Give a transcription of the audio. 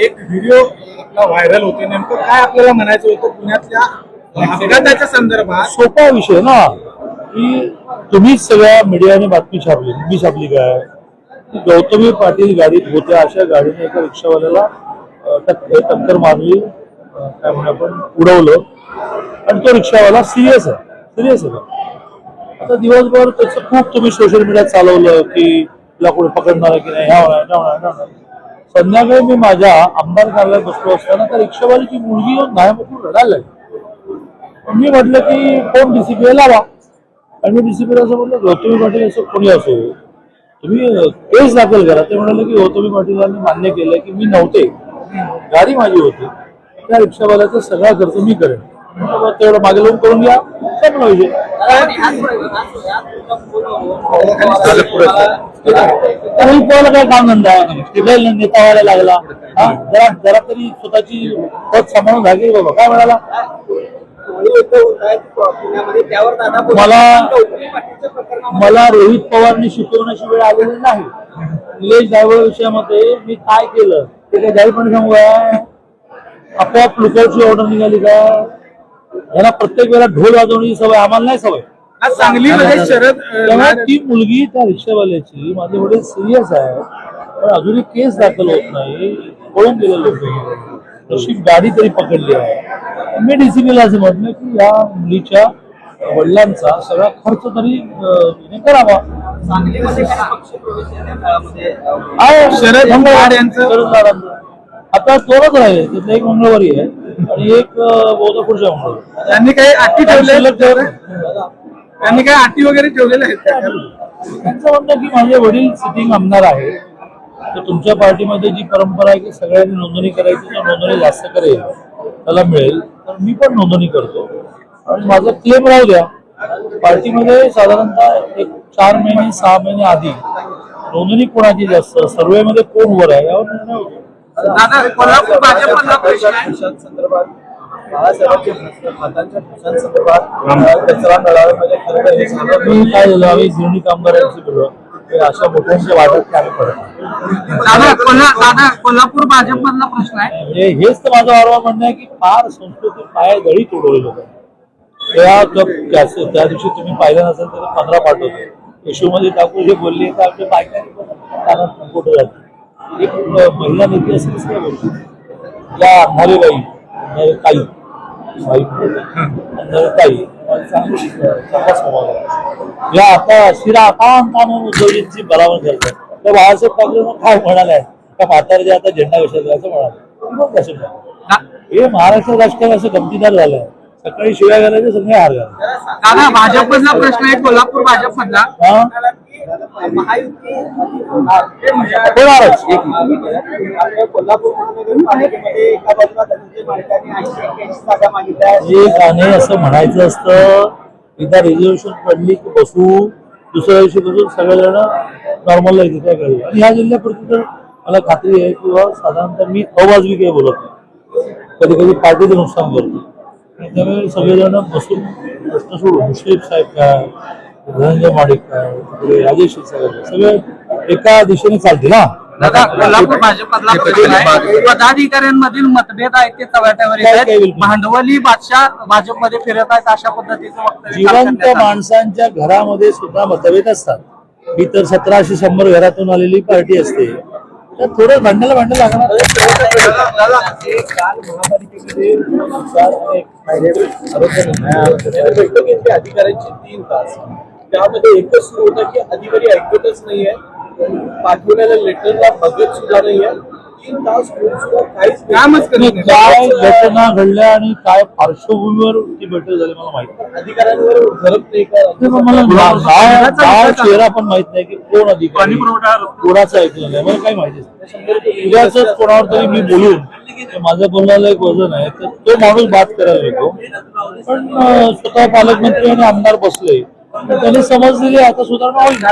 एक व्हिडिओ आपला व्हायरल होते नेमकं काय आपल्याला म्हणायचं होतं पुण्यातल्या अपघाताच्या संदर्भात? सोपा विषय ना की तुम्हीच सगळ्या मीडियाने बातमी छापली मी छापली काय? की गौतमी पाटील गाडीत होत्या अशा गाडीने एका रिक्षावाल्याला टक्कर मारली काय म्हणून आपण उडवलं. आणि तो रिक्षावाला सिरियस आहे सिरियस आहे. आता दिवसभर त्याचं खूप तुम्ही सोशल मीडियात चालवलं की तुला कोणी पकडणार की नाही ह्या होणार. संध्याकाळी मी माझ्या आमदार कार्यालयात बसलो असताना त्या रिक्षावालीची मुलगी येऊन नाही रडायला लागली. मी म्हटलं की कोण डीसीपी लावा? आणि मी डीसीपी असं म्हटलं गौतमी पाटील असं कोणी असो तुम्ही केस दाखल करा. ते म्हणाले की गौतमी पाटीलांनी मान्य केलं की मी नव्हते. गाडी माझी होती. त्या रिक्षावाल्याचा सगळा खर्च मी करेन. तेवढं मागे लावून करून घ्या. संपला विषय रोहित काय काम धंदा? आहे नेता व्हायला लागला. हा? जरा जरा तरी स्वतःची पद सांभाळून झाली बाबा. काय म्हणाला? मला मला रोहित पवारनी शिकवण्याची वेळ आलेली नाही. निलेश जायवळ विषयामध्ये मी काय केलं? ते काय जाहीरपणे सांगू आपोआप लुकआउटची ऑर्डर निघाली का? यांना प्रत्येक वेळेला ढोल वाजवण्याची सवय आम्हाला नाही सवय. आज सांगलीमध्ये शरद तेव्हा ती मुलगी त्या रिक्षावाल्याची माझे वडील सिरियस आहे पण अजूनही केस दाखल होत नाही पळून गेलेले लोक तशी गाडी तरी पकडली आहे. मी डीसीपीला असं म्हटलं की या मुलीच्या वडिलांचा सगळा खर्च तरी करावा. शरद यांचं-. आता दोनच राहिले त्यातलं एक मंगळवारी आहे. आणि एक पुढच्या मंगळवारी त्यांनी काही शिल्लक ठेवलं. त्यांनी काही अटी वगैरे ठेवलेल्या आहेत? त्यांचं म्हणणं की माझे वडील सिटिंग आमदार आहे तर तुमच्या पार्टीमध्ये जी परंपरा आहे की सगळ्यांनी नोंदणी करायची नोंदणी जास्त करेल त्याला मिळेल तर मी पण नोंदणी करतो. आणि माझं क्लेम राहू द्या. पार्टीमध्ये साधारणतः एक चार महिने सहा महिने आधी नोंदणी कोणाची जास्त सर्वे मध्ये कोण वर आहे यावर निर्णय होतो. दादा कोल्हापूर भाजपमधला प्रश्न आहे. संदर्भात बाळासाहेबांच्या हातांच्या संदर्भात कचरा मेळाव्यामध्ये खरं तर हे सगळं मी काय झालं आम्ही गिरणी कामगारांशी बोललो की अशा मोठ्यांच्या वाटत पडत कोल्हापूर भाजपमधला प्रश्न आहे. म्हणजे हेच तर माझं वारंवार म्हणणं आहे की फार संस्कृती पाय दळी तोडवली लोक त्या त्या- दिवशी तुम्ही पाहिलं नसेल तर पंधरा पाठवतो इश्यूमध्ये टाकू जे बोलले तर आमच्या बायकांनी कुठं जाते एक महिला नेती असेल कसं काय बोलतो या अंधारी बाई अंधारी ताई ताई चांगली चांगला स्वभाव आहे. या आता शिरा उद्धवजींची बराबर करतात. त्या बाळासाहेब ठाकरे काय त्या म्हाताऱ्याच्या आता झेंडा विषय असं म्हणाले. कसं म्हणाले? हे. महाराष्ट्र राजकारण असं गमतीदार झालंय. सकाळी शिव्या घालायचे संध्याकाळी हार घालायचे. भाजपमधला प्रश्न आहे कोल्हापूर भाजपमधला. होणारच. कोल्हापूर महानगरपालिकेमध्ये एका बाजूला धनंजय मालकांनी ऐंशी एक्क्याऐंशी जागा मागितल्या आहेत. जे गाणे असं म्हणायचं असतं एकदा रिझर्वेशन पडली की बसू दुसऱ्या दिवशी बसून सगळेजण नॉर्मलला येते काय कळलं आणि ह्या जिल्ह्यापुरती तर मला खात्री आहे की बाबा साधारणतः मी अवाजवी काही बोलत नाही. कधी कधी पार्टीचं नुकसान करतो. आणि त्यामुळे सगळेजण बसून प्रश्न सोडून मुश्रीफ साहेब काय? धनंजय माडिक काय तिकडे राजेश क्षीरसागर सगळे एका दिशेने चालतील ना दादा कोल्हापूर भाजपमधला प्रश्न आहे पदाधिकाऱ्यांमधील मतभेद आहेत ते चव्हाट्यावर येत काय- काय आहेत बिलकुल. भांडवली बादशाह भाजपमध्ये फिरत आहेत अशा पद्धतीचं वक्तव्य जिवंत करण्यात आलं. माणसांच्या घरामध्ये सुद्धा मतभेद असतात ही तर सतराशे शंभर घरातून आलेली पार्टी असते तर थोडं भांडायला भांडण लागणार हे अधिकाऱ्यांची तीन तास त्यामध्ये एकच सुरू होतं की अधिकारी ऐकतच नाहीये पाठवलेल्या लेटरला बघत सुद्धा नाहीये तीन तास होऊन सुद्धा काहीच नाही. कामच करत. काय घटना घडल्या आणि काय पार्श्वभूमीवर ती बैठक झाली मला माहिती नाही. अधिकाऱ्यांवर धरत नाही का? ते पण मला नाव- नाव नाव चेहरा पण माहीत नाही. की कोण अधिकारी कोणाचं ऐकलं नाही. मला काही माहिती नाही. उद्याच कोणावर तरी मी बोलून ते माझं बोलण्याला एक वजन आहे. तर तो माणूस बात करायला नको पण अं, स्वतः पालकमंत्री आणि आमदार बसले. तर त्यांनी समज दिली आता सुधारणा होईल.